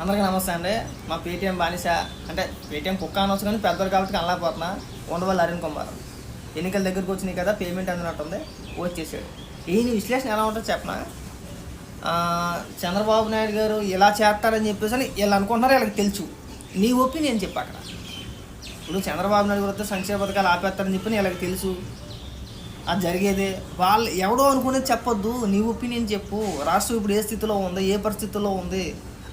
అందరికీ నమస్తే అండి. మా పేటీఎం బానిస అంటే పేటీఎం కుక్క అనొచ్చు కానీ పెద్దలు కాబట్టి అనలేకపోతున్నా ఉండవల్లి అరుణ్ కుమార్. ఎన్నికల దగ్గరికి వచ్చినాయి కదా పేమెంట్ అందినట్టుంది. వచ్చేసాడు. ఈయన విశ్లేషణ ఎలా ఉంటుందో చెప్పనా? చంద్రబాబు నాయుడు గారు ఇలా చేస్తారని చెప్పేసి అని వీళ్ళు అనుకుంటున్నారు వీళ్ళకి తెలుసు. నీ ఒపీనియన్ చెప్పు అక్కడ. ఇప్పుడు చంద్రబాబు నాయుడు గారు సంక్షేమ పథకాలు ఆపేస్తారని చెప్పి వీళ్ళకి తెలుసు. అది జరిగేదే. వాళ్ళు ఎవడో అనుకునేది చెప్పొద్దు. నీ ఒపీనియన్ చెప్పు. రాష్ట్రం ఇప్పుడు ఏ స్థితిలో ఉంది? ఏ పరిస్థితుల్లో ఉంది?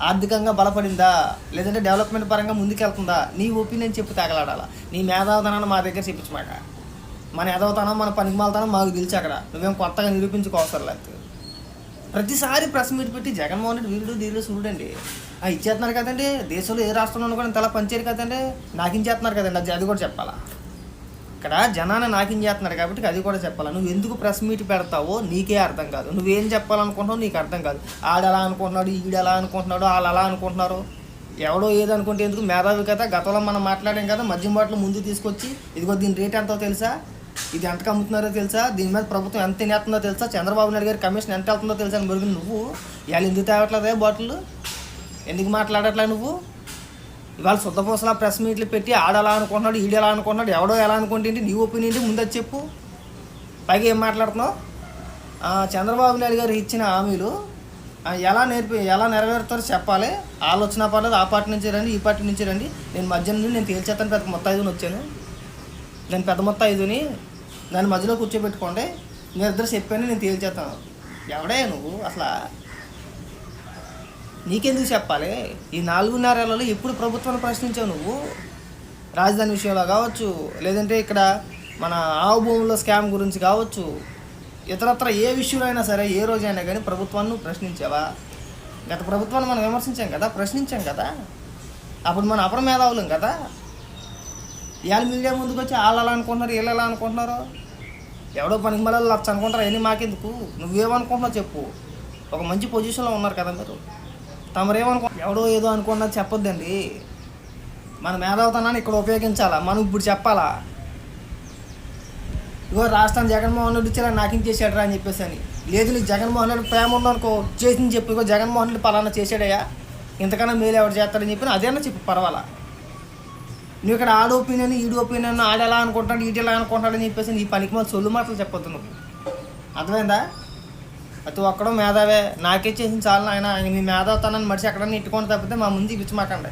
ఆర్థికంగా బలపడిందా? లేదంటే డెవలప్మెంట్ పరంగా ముందుకెళ్తుందా? నీ ఒపీనియన్ చెప్పు తగలాడాలా. నీ మేధావతనాన్ని మా దగ్గర చెప్పించమాక. మన ఎదవతనం మన పనికిమాలతనం మాకు తెలిసి అక్కడ. నువ్వేం కొత్తగా నిరూపించుకోవసరం లేదు. ప్రతిసారి ప్రెస్ మీట్ పెట్టి జగన్మోహన్ రెడ్డి వీరుడు ధీరుడు చూడండి. ఆ ఇచ్చేస్తున్నారు కదండి. దేశంలో ఏ రాష్ట్రంలో కూడా ఇంతలా పనిచేయరు కదండి. నాకించేస్తున్నారు కదండి. అది కూడా చెప్పాలా? ఇక్కడ జనాన్ని నాకిం చేస్తున్నారు కాబట్టి అది కూడా చెప్పాలి. నువ్వు ఎందుకు ప్రెస్ మీట్ పెడతావో నీకే అర్థం కాదు. నువ్వేం చెప్పాలనుకుంటున్నావు నీకు అర్థం కాదు. ఆడు ఎలా అనుకుంటున్నాడు ఈడు ఎలా అనుకుంటున్నాడు వాళ్ళు అలా అనుకుంటున్నారు ఎవడో ఏదనుకుంటే ఎందుకు మేధావి కదా గతంలో మనం మాట్లాడాం కదా మద్యం బాటలు ముందు తీసుకొచ్చి ఇదిగో దీని రేట్ ఎంతో తెలుసా? ఇది ఎంతకు అమ్ముతున్నారో తెలుసా? దీని మీద ప్రభుత్వం ఎంత తినేస్తుందో తెలుసా? చంద్రబాబు నాయుడు గారి కమిషన్ ఎంత వెళ్తుందో తెలుసా అని నువ్వు ఇవాళ ఎందుకు తేవట్లేదే బాటిల్? ఎందుకు మాట్లాడట్లే నువ్వు? ఇవాళ శుద్ధపూసలా ప్రెస్ మీట్లు పెట్టి ఆడలా అనుకుంటున్నాడు ఈడు ఎలా అనుకుంటున్నాడు ఎవడో ఎలా అనుకుంటే నీ ఒపీనియన్ ముందు చెప్పు. పైగా ఏం మాట్లాడుతున్నావు? చంద్రబాబు నాయుడు గారు ఇచ్చిన హామీలు ఎలా నేర్పి ఎలా నెరవేరుతారో చెప్పాలి. ఆలోచన పర్లేదు ఆ పార్టీ నుంచి రండి ఈ పార్టీ నుంచి రండి. నేను మధ్య నుండి నేను తేల్చేస్తాను పెద్ద మొత్తం ఐదుని వచ్చాను. నేను పెద్ద మొత్తం ఐదుని దాని మధ్యలో కూర్చోబెట్టుకోండి. మీరు ఇద్దరు చెప్పాను నేను తేల్చేస్తాను. ఎవడే నువ్వు అసలు? నీకెందుకు చెప్పాలి? ఈ నాలుగున్నరలో ఎప్పుడు ప్రభుత్వాన్ని ప్రశ్నించావు నువ్వు? రాజధాని విషయంలో కావచ్చు లేదంటే ఇక్కడ మన ఆవు భూముల స్కామ్ గురించి కావచ్చు ఇతరత్ర ఏ విషయంలో అయినా సరే ఏ రోజైనా కానీ ప్రభుత్వాన్ని ప్రశ్నించావా? గత ప్రభుత్వాన్ని మనం విమర్శించాం కదా ప్రశ్నించాం కదా. అప్పుడు మనం అపర మేధావులం కదా. ఇవాళ మీడియా ముందుకు వచ్చి వాళ్ళు అలా అనుకుంటున్నారు వీళ్ళు ఎలా అనుకుంటున్నారు? ఎవడో పనికి మళ్ళీ లచ్చ అనుకుంటారు? అవన్నీ మాకెందుకు? నువ్వేమనుకుంటున్నావు చెప్పు. ఒక మంచి పొజిషన్లో ఉన్నారు కదా మీరు. తమరేమనుకో ఎవడో ఏదో అనుకున్నది చెప్పొద్దండి. మన మేధావుతనాన్ని ఇక్కడ ఉపయోగించాలా? మనం ఇప్పుడు చెప్పాలా? ఇగో రాష్ట్రం జగన్మోహన్ రెడ్డి వచ్చేలా నాకేం చేశాడు అని చెప్పేసి అని. లేదు నీకు జగన్మోహన్ రెడ్డి ప్రేమ ఉందనుకో చేసింది చెప్పు. ఇగో జగన్మోహన్ రెడ్డి పలానా చేశాడయ్యా. ఇంతకన్నా మేలు ఎవరు చేస్తాడని చెప్పి అదేనా చెప్పు పర్వాలా? నువ్వు ఇక్కడ ఆడ ఒపీనియన్ ఈడు ఒపీనియన్ ఆడ ఎలా అనుకుంటాడు ఈడెలా అనుకుంటాడని చెప్పేసి నీ పనికి మన సొల్లు మాటలు చెప్పొద్దు నువ్వు. అర్థమైందా? ప్రతి ఒక్కడో మేధావే. నాకే చేసిన చాలు ఆయన మీ మేధావుతానని మర్చి ఎక్కడన్నా ఇట్టుకొని తప్పితే మా ముందు ఇప్పించమాకండి